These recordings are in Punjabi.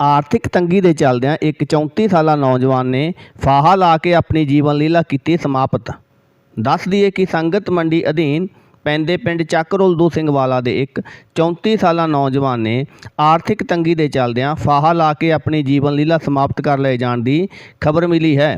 ਆਰਥਿਕ ਤੰਗੀ ਦੇ ਚੱਲਦਿਆਂ ਇੱਕ 34 ਸਾਲਾ ਨੌਜਵਾਨ ਨੇ ਫਾਹਾ ਲਾ ਕੇ ਆਪਣੀ ਜੀਵਨ ਲੀਲਾ ਕੀਤੀ ਸਮਾਪਤ। ਦੱਸ ਦਈਏ ਕਿ ਸੰਗਤ ਮੰਡੀ ਅਧੀਨ ਪੈਂਦੇ ਪਿੰਡ ਚੱਕਰੋਲਦੂ ਸਿੰਘ ਵਾਲਾ ਦੇ ਇੱਕ 34 ਸਾਲਾ ਨੌਜਵਾਨ ਨੇ ਆਰਥਿਕ ਤੰਗੀ ਦੇ ਚੱਲਦਿਆਂ ਫਾਹਾ ਲਾ ਕੇ ਆਪਣੀ ਜੀਵਨ ਲੀਲਾ ਸਮਾਪਤ ਕਰ ਲਏ ਜਾਣ ਦੀ ਖਬਰ ਮਿਲੀ ਹੈ।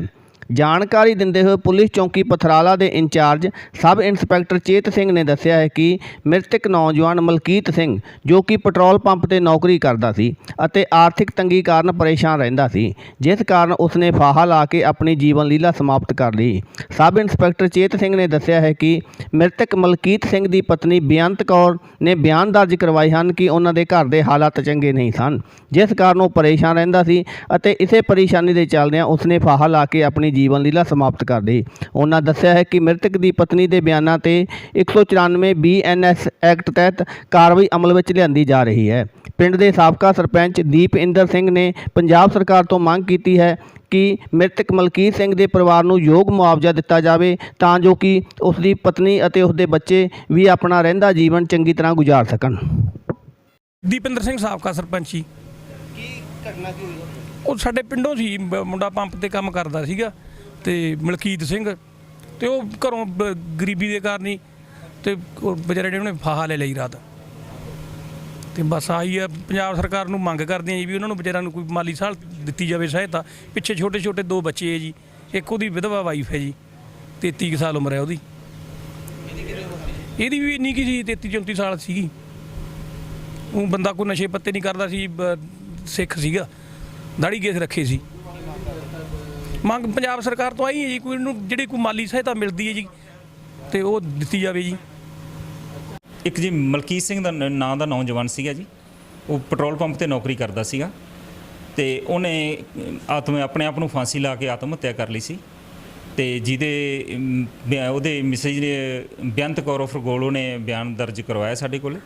ਜਾਣਕਾਰੀ ਦਿੰਦੇ ਹੋਏ ਪੁਲਿਸ ਚੌਂਕੀ ਪਥਰਾਲਾ ਦੇ in charge sub inspector Chet Singh ਨੇ ਦੱਸਿਆ ਹੈ ਕਿ ਮ੍ਰਿਤਕ ਨੌਜਵਾਨ ਮਲਕੀਤ ਸਿੰਘ, ਜੋ ਕਿ ਪੈਟਰੋਲ ਪੰਪ ਤੇ ਨੌਕਰੀ ਕਰਦਾ ਸੀ ਅਤੇ ਆਰਥਿਕ ਤੰਗੀ ਕਾਰਨ ਪਰੇਸ਼ਾਨ ਰਹਿੰਦਾ ਸੀ, ਜਿਸ ਕਾਰਨ ਉਸਨੇ ਫਾਹਾ ਲਾ ਕੇ ਆਪਣੀ ਜੀਵਨ ਲੀਲਾ ਸਮਾਪਤ ਕਰ ਲਈ। ਸਬ ਇੰਸਪੈਕਟਰ ਚੇਤ ਸਿੰਘ ਨੇ ਦੱਸਿਆ ਹੈ ਕਿ ਮ੍ਰਿਤਕ ਮਲਕੀਤ ਸਿੰਘ ਦੀ ਪਤਨੀ ਬੇਅੰਤ ਕੌਰ ਨੇ ਬਿਆਨ ਦਰਜ ਕਰਵਾਏ ਹਨ ਕਿ ਉਹਨਾਂ ਦੇ ਘਰ ਦੇ ਹਾਲਾਤ ਚੰਗੇ ਨਹੀਂ ਸਨ, ਜਿਸ ਕਾਰਨ ਉਹ ਪਰੇਸ਼ਾਨ ਰਹਿੰਦਾ ਸੀ ਅਤੇ ਇਸੇ ਪਰੇਸ਼ਾਨੀ ਦੇ ਚੱਲਦਿਆਂ ਉਸਨੇ ਫਾਹਾ ਲਾ ਕੇ ਆਪਣੀ ਜੀਵਨ ਲੀਲਾ ਸਮਾਪਤ ਕਰ ਲਈ। ਉਹਨਾਂ ਦੱਸਿਆ ਹੈ ਕਿ ਮ੍ਰਿਤਕ ਦੀ ਪਤਨੀ ਦੇ ਬਿਆਨਾਂ ਤੇ 194 ਬੀਐਨਐਸ ਐਕਟ ਤਹਿਤ ਕਾਰਵਾਈ ਅਮਲ ਵਿੱਚ ਲਿਆਂਦੀ ਜਾ ਰਹੀ ਹੈ। ਪਿੰਡ ਦੇ ਸਾਬਕਾ ਸਰਪੰਚ ਦੀਪ ਇੰਦਰ ਸਿੰਘ ਨੇ ਪੰਜਾਬ ਸਰਕਾਰ ਤੋਂ ਮੰਗ ਕੀਤੀ ਹੈ ਕਿ ਮ੍ਰਿਤਕ ਮਲਕੀਤ ਸਿੰਘ ਦੇ ਪਰਿਵਾਰ ਨੂੰ ਯੋਗ ਮੁਆਵਜ਼ਾ ਦਿੱਤਾ ਜਾਵੇ ਤਾਂ ਜੋ ਕਿ ਉਸ ਦੀ ਪਤਨੀ ਅਤੇ ਉਸ ਦੇ ਬੱਚੇ ਵੀ ਆਪਣਾ ਰਹਿੰਦਾ ਜੀਵਨ ਚੰਗੀ ਤਰ੍ਹਾਂ ਗੁਜ਼ਾਰ ਸਕਣ। ਦੀਪਿੰਦਰ ਸਿੰਘ ਸਾਬਕਾ ਸਰਪੰਚੀ ਕੀ ਘਟਨਾ ਕੀ ਹੋਈ? ਉਹ ਸਾਡੇ ਪਿੰਡੋਂ ਸੀ ਮੁੰਡਾ ਪੰਪ ਤੇ ਕੰਮ ਕਰਦਾ ਸੀਗਾ। ਤੇ ਮਲਕੀਤ ਸਿੰਘ ਤੇ ਉਹ ਘਰੋਂ ਬ- ਗਰੀਬੀ ਦੇ ਕਾਰਨ ਹੀ ਤੇ ਉਹ ਵਿਚਾਰੇ ਜਿਹੜੇ ਉਹਨੇ ਫਾਹਾ ਲੈ ਲਈ ਰਾਤ। ਤੇ ਬਸ ਆਹੀ ਆ, ਪੰਜਾਬ ਸਰਕਾਰ ਨੂੰ ਮੰਗ ਕਰਦੇ ਆ ਜੀ ਵੀ ਉਹਨਾਂ ਨੂੰ ਵਿਚਾਰਿਆਂ ਨੂੰ ਕੋਈ ਮਾਲੀ ਸਾਲ ਦਿੱਤੀ ਜਾਵੇ ਸਹਾਇਤਾ। ਪਿੱਛੇ ਛੋਟੇ ਛੋਟੇ ਦੋ ਬੱਚੇ ਹੈ ਜੀ, ਇੱਕ ਉਹਦੀ ਵਿਧਵਾ ਵਾਈਫ ਹੈ ਜੀ 33 ਕੁ ਸਾਲ ਉਮਰ ਹੈ ਉਹਦੀ। ਇਹਦੀ ਵੀ ਇੰਨੀ ਕੀ ਸੀ 33 34 ਸਾਲ ਸੀਗੀ। ਉਹ ਬੰਦਾ ਕੋਈ ਨਸ਼ੇ ਪੱਤੇ ਨਹੀਂ ਕਰਦਾ ਸੀ, ਬ- ਸਿੱਖ ਸੀਗਾ ਦਾੜੀ ਕੇਸ ਰੱਖੇ ਸੀ। ਮੰਗ ਪੰਜਾਬ ਸਰਕਾਰ ਤੋਂ ਆਈ ਹੈ ਜੀ ਕੋਈ ਨੂੰ ਜਿਹੜੀ ਕੋਈ ਮਾਲੀ ਸਹਾਇਤਾ ਮਿਲਦੀ ਹੈ ਜੀ ਤੇ ਉਹ ਦਿੱਤੀ ਜਾਵੇ ਜੀ। ਇੱਕ ਜੀ ਮਲਕੀਤ ਸਿੰਘ ਦਾ ਨ- ਨਾਂ ਦਾ ਨੌਜਵਾਨ ਸੀਗਾ ਜੀ ਉਹ ਪੈਟਰੋਲ ਪੰਪ ਤੇ ਨੌਕਰੀ ਕਰਦਾ ਸੀਗਾ ਤੇ ਉਹਨੇ ਅਮ, ਆਤਮ ਆਪਣੇ ਆਪ ਨੂੰ ਫਾਂਸੀ ਲਾ ਕੇ ਆਤਮ ਹੱਤਿਆ ਕਰ ਲਈ ਸੀ ਤੇ ਜਿਹਦੇ ਅਮ, ਬਿਆ- ਉਹਦੇ ਮੈਸੇਜ ਨੇ ਬੇਅੰਤ ਕੌਰ ਫਰਗੋਲੋ ਨੇ ਬਿਆਨ ਦਰਜ ਕਰਵਾਇਆ ਸਾਡੇ ਕੋਲ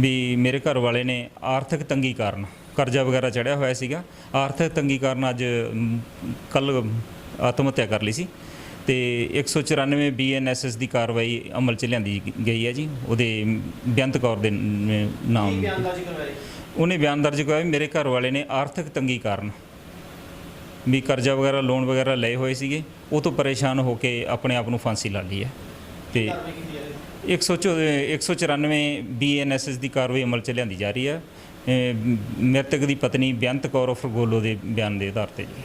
ਵੀ ਮੇਰੇ ਘਰ ਵਾਲੇ ਨੇ ਆਰਥਿਕ ਤੰਗੀ ਕਾਰਨ ਕਰਜ਼ਾ ਵਗੈਰਾ ਚੜਿਆ ਹੋਇਆ ਸੀਗਾ। ਆਰਥਿਕ ਤੰਗੀ ਕਾਰਨ ਅੱਜ ਕੱਲ ਆਤਮ ਹੱਤਿਆ ਕਰ ਲਈ ਸੀ ਤੇ 194 ਬੀਐਨਐਸਐਸ ਦੀ ਕਾਰਵਾਈ ਅਮਲ ਚ ਲਿਆਂਦੀ ਗਈ ਹੈ ਜੀ। ਉਹਦੇ ਬੇਅੰਤ ਕੌਰ ਦੇ ਨਾਮ ਉਹਨੇ ਬਿਆਨ ਦਰਜ ਕਰਵਾਇਆ ਵੀ ਮੇਰੇ ਘਰ ਵਾਲੇ ਨੇ ਆਰਥਿਕ ਤੰਗੀ ਕਾਰਨ ਵੀ ਕਰਜ਼ਾ ਵਗੈਰਾ ਲੋਨ ਵਗੈਰਾ ਲਏ ਹੋਏ ਸੀਗੇ। ਉਹ ਤੋਂ ਪਰੇਸ਼ਾਨ ਹੋ ਕੇ ਆਪਣੇ ਆਪ ਨੂੰ ਫਾਂਸੀ ਲਾ ਲਈ ਹੈ। ਤੇ 194 194 ਬੀਐਨਐਸਐਸ ਦੀ ਕਾਰਵਾਈ ਅਮਲ ਚ ਲਿਆਂਦੀ ਜਾ ਰਹੀ ਹੈ। ਮ੍ਰਿਤਕ ਦੀ ਪਤਨੀ ਬੇਅੰਤ ਕੌਰ ਉਰਫ ਗੋਲੋ ਦੇ ਬਿਆਨ ਦੇ ਆਧਾਰ ਤੇ ਜੀ।